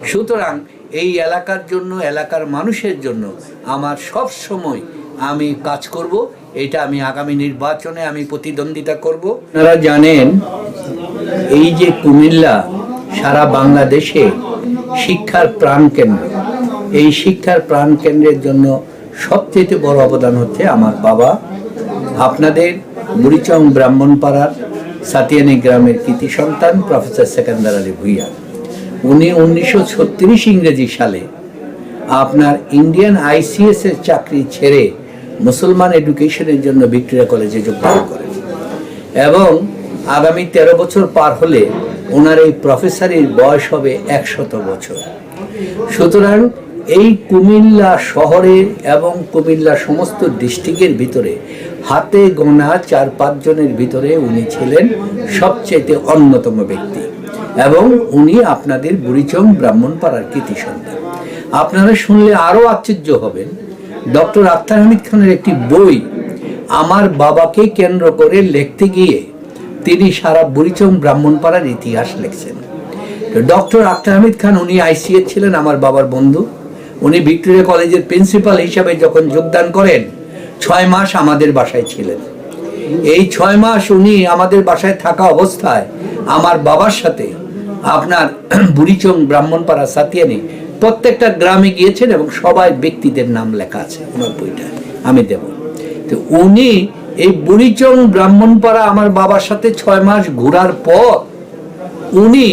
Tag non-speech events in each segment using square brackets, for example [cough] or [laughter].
সুতরাং এই এলাকার জন্য, এলাকার মানুষের জন্য আমার সব সময় আমি কাজ করব। এটা আমি আগামী নির্বাচনে আমি প্রতিদ্বন্দ্বিতা করব। আপনারা জানেন, এই যে কুমিল্লা সারা বাংলাদেশে শিক্ষার প্রাণকেন্দ্র এই শিক্ষার প্রাণকেন্দ্রের জন্য সবচেয়ে বড় অবদান হচ্ছে আমার বাবা। আপনাদের বুড়িচং ব্রাহ্মণপাড়ার সাতিয়ানি গ্রামের কৃতি সন্তান, প্রফেসর সেকেন্দার আলী ভুইয়া। উনি উনিশশো ছত্রিশ ইংরেজি সালে আপনার ইন্ডিয়ান আইসিএস এর চাকরি ছেড়ে মুসলমান এডুকেশনের জন্য ভিক্টোরিয়া কলেজে যোগদান করেন। এবং আগামী তেরো বছর পার হলে ওনার এই প্রফেসরের বয়স হবে একশত বছর। সুতরাং এই কুমিল্লা শহরে এবং কুমিল্লা সমস্ত ডিস্ট্রিক্টের ভিতরে, হাতে গোনা চার পাঁচজনের ভিতরে উনি ছিলেন সবচেয়ে অন্যতম ব্যক্তি। এবং উনি আপনাদের বুড়িচং ব্রাহ্মণপাড়ার কৃতি সন্তান। আপনারা শুনলে আরও আশ্চর্য হবেন। ডক্টর আখতার হামিদ খানের একটি বই আমার বাবাকে কেন্দ্র করে লিখতে গিয়ে তিনি সারা বুড়িচং ব্রাহ্মণপাড়ার ইতিহাস লিখছেন। ডক্টর আখতার হামিদ খান, উনি আইসিএ ছিলেন আমার বাবার বন্ধু। উনি ভিক্টোরিয়া কলেজের প্রিন্সিপাল হিসাবে যখন যোগদান করেন, ছয় মাস আমাদের বাসায় ছিলেন। এই ছয় মাস উনি আমাদের বাসায় থাকা অবস্থায় আমার বাবার সাথে আপনার [clears throat] বুড়িচং ব্রাহ্মণপাড়া সাতিয়ানি প্রত্যেকটা গ্রামে গিয়েছেন এবং সবাই ব্যক্তিদের নাম লেখা আছে, ওনার বইটা আমি দেব। তো উনি এই বুড়িচং ব্রাহ্মণপাড়া আমার বাবার সাথে ছয় মাস ঘোরার পর উনি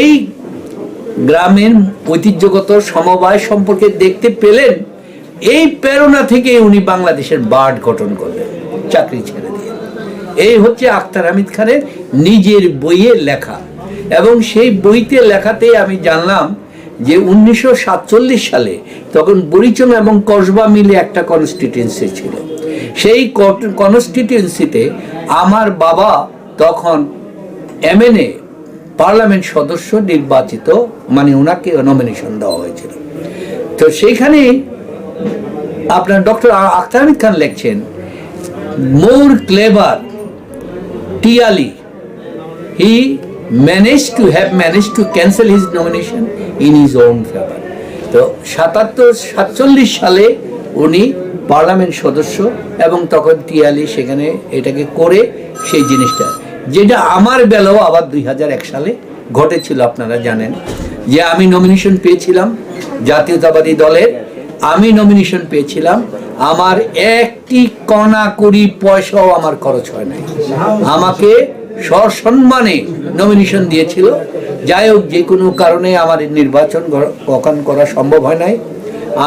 এই গ্রামের ঐতিহ্যগত সমবায় সম্পর্কে দেখতে পেলেন, এই প্রেরণা থেকে উনি বাংলাদেশের বার্ড গঠন করলেন, চাকরি ছেড়ে দিয়ে। এই হচ্ছে আখতার হামিদ খানের নিজের বইয়ে লেখা। এবং সেই বইতে লেখাতেই আমি জানলাম যে উনিশশো সাতচল্লিশ সালে তখন বুড়িচং এবং কসবা মিলে একটা কনস্টিটিউয়েন্সি ছিল। সেই কনস্টিটিউয়েন্সিতে আমার বাবা তখন এমএনএ পার্লামেন্ট সদস্য নির্বাচিত মানে ওনাকে নমিনেশন দেওয়া হয়েছিল। তো সেইখানে আপনার ডক্টর আখতার হামিদ খান লিখছেন, more cleverly he manage to have manage to cancel his nomination in his own favour তো সাতাত্তর, সাতচল্লিশ সালে উনি পার্লামেন্ট সদস্য এবং তখন টিয়ালি সেখানে এটাকে করে সেই জিনিসটা, যেটা আমার বেলাও আবার দুই হাজার এক সালে ঘটেছিল, আপনারা জানেন, যে আমি নমিনেশন পেয়েছিলাম জাতীয়তাবাদী দলের, আমি নমিনেশন পেয়েছিলাম, আমার একটি কণা করি পয়সাও আমার খরচ হয় নাই। আমাকে সসম্মানে নমিনেশন দিয়েছিল। যাই হোক, যে কোনো কারণে আমার নির্বাচন কখন করা সম্ভব হয় নাই।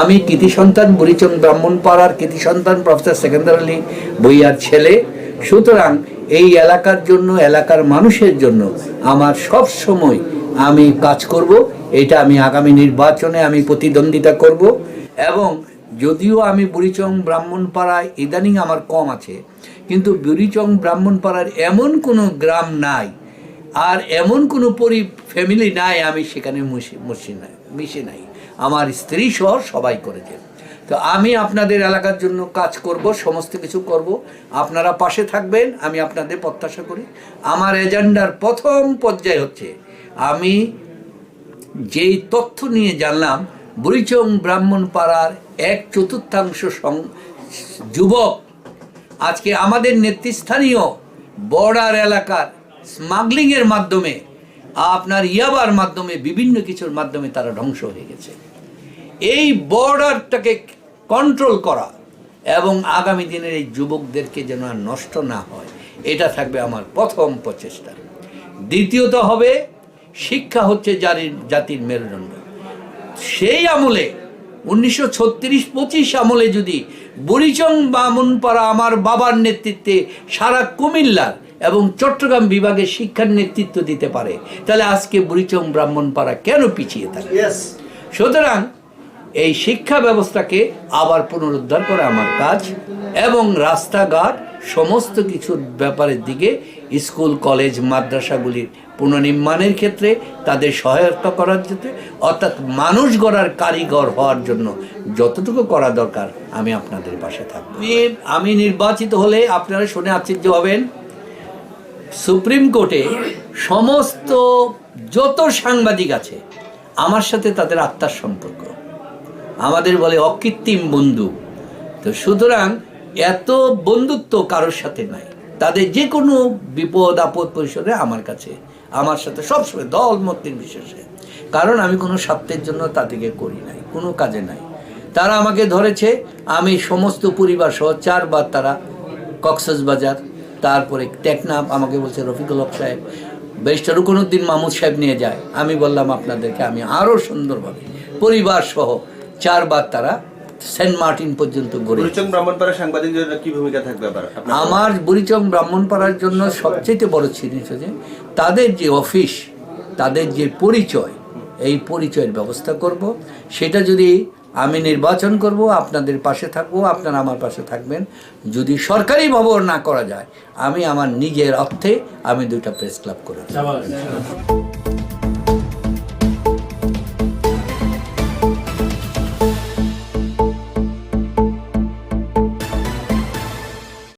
আমি কৃতি সন্তান বুড়িচং ব্রাহ্মণ পাড়ার কৃতি সন্তান প্রফেসর সেকেন্দার আলী বইয়ার ছেলে। সুতরাং এই এলাকার জন্য, এলাকার মানুষের জন্য আমার সব সময় আমি কাজ করব। এটা আমি আগামী নির্বাচনে আমি প্রতিদ্বন্দ্বিতা করব এবং যদিও আমি বুড়িচং ব্রাহ্মণপাড়ায় ইদানিং আমার কম আছে, কিন্তু বুড়িচং ব্রাহ্মণপাড়ার এমন কোনো গ্রাম নাই, আর এমন কোনো পরি ফ্যামিলি নাই আমি সেখানে মুশি নাই, মিশে নাই। আমার স্ত্রী সহ সবাই করেছে। তো আমি আপনাদের এলাকার জন্য কাজ করব, সমস্ত কিছু করব। আপনারা পাশে থাকবেন, আমি আপনাদের প্রত্যাশা করি। আমার এজেন্ডার প্রথম পর্যায় হচ্ছে, আমি যেই তথ্য নিয়ে জানলাম বুড়িচং ব্রাহ্মণ পাড়ার এক চতুর্থাংশ যুবক, আজকে আমাদের নেতৃস্থানীয় বর্ডার এলাকার স্মাগলিংয়ের মাধ্যমে, আপনার ইয়াবার মাধ্যমে, বিভিন্ন কিছুর মাধ্যমে তারা ধ্বংস হয়ে গেছে। এই বর্ডারটাকে কন্ট্রোল করা এবং আগামী দিনের এই যুবকদেরকে যেন আর নষ্ট না হয়, এটা থাকবে আমার প্রথম প্রচেষ্টা। দ্বিতীয়ত হবে, শিক্ষা হচ্ছে জাতির মেরুদণ্ড। সেই আমলে উনিশশো ছত্রিশ পঁচিশ আমলে যদি বুড়িচং বামুনপাড়া আমার বাবার নেতৃত্বে সারা কুমিল্লার এবং চট্টগ্রাম বিভাগে শিক্ষার নেতৃত্ব দিতে পারে তাহলে আজকে বুড়িচং ব্রাহ্মণপাড়া কেন পিছিয়ে থাকে? সুতরাং এই শিক্ষা ব্যবস্থাকে আবার পুনরুদ্ধার করা আমার কাজ এবং রাস্তাঘাট সমস্ত কিছুর ব্যাপারের দিকে স্কুল, কলেজ, মাদ্রাসাগুলির পুনর্নির্মাণের ক্ষেত্রে তাদের সহায়তা করার ক্ষেত্রে, অর্থাৎ মানুষ গড়ার কারিগর হওয়ার জন্য যতটুকু করা দরকার, আমি আপনাদের পাশে থাকব। আমি নির্বাচিত হলে আপনারা শুনে আশ্চর্য হবেন, সুপ্রিম কোর্টে সমস্ত যত সাংবাদিক আছে, আমার সাথে তাদের আত্মার সম্পর্ক। আমাদের বলে অকৃত্রিম বন্ধু। তো সুতরাং এত বন্ধুত্ব কারোর সাথে নাই। তাদের যে কোনো বিপদ, আপদ পরিসরে আমার কাছে, আমার সাথে সবসময় দল মতের বিশেষে কারণ আমি কোনো স্বার্থের জন্য তাদেরকে করি নাই, কোনো কাজে নাই। তারা আমাকে ধরেছে, আমি সমস্ত পরিবার সহ চারবার তারা কক্সবাজার তারপরে টেকনাফ, আমাকে বলছে রফিকুল হক সাহেব, ব্যারিস্টার রুকনুদ্দিন মাহমুদ সাহেব নিয়ে যায়। আমি বললাম, আপনাদেরকে আমি আরও সুন্দরভাবে পরিবার সহ চারবার তারা সেন্ট মার্টিন পর্যন্ত ঘুরে গুরুচং ব্রাহ্মণপাড়া সাংবাদিকদের কি ভূমিকা থাকবে আমার বুড়িচং ব্রাহ্মণপাড়ার জন্য সবচেয়ে বড় জিনিস হচ্ছে তাদের যে অফিস তাদের যে পরিচয় এই পরিচয়ের ব্যবস্থা করব। সেটা যদি আমি নির্বাচন করব আপনাদের পাশে থাকব আপনারা আমার পাশে থাকবেন। যদি সরকারি ভবন না করা যায় আমি আমার নিজের অর্থে আমি দুইটা প্রেস ক্লাব করে দেব।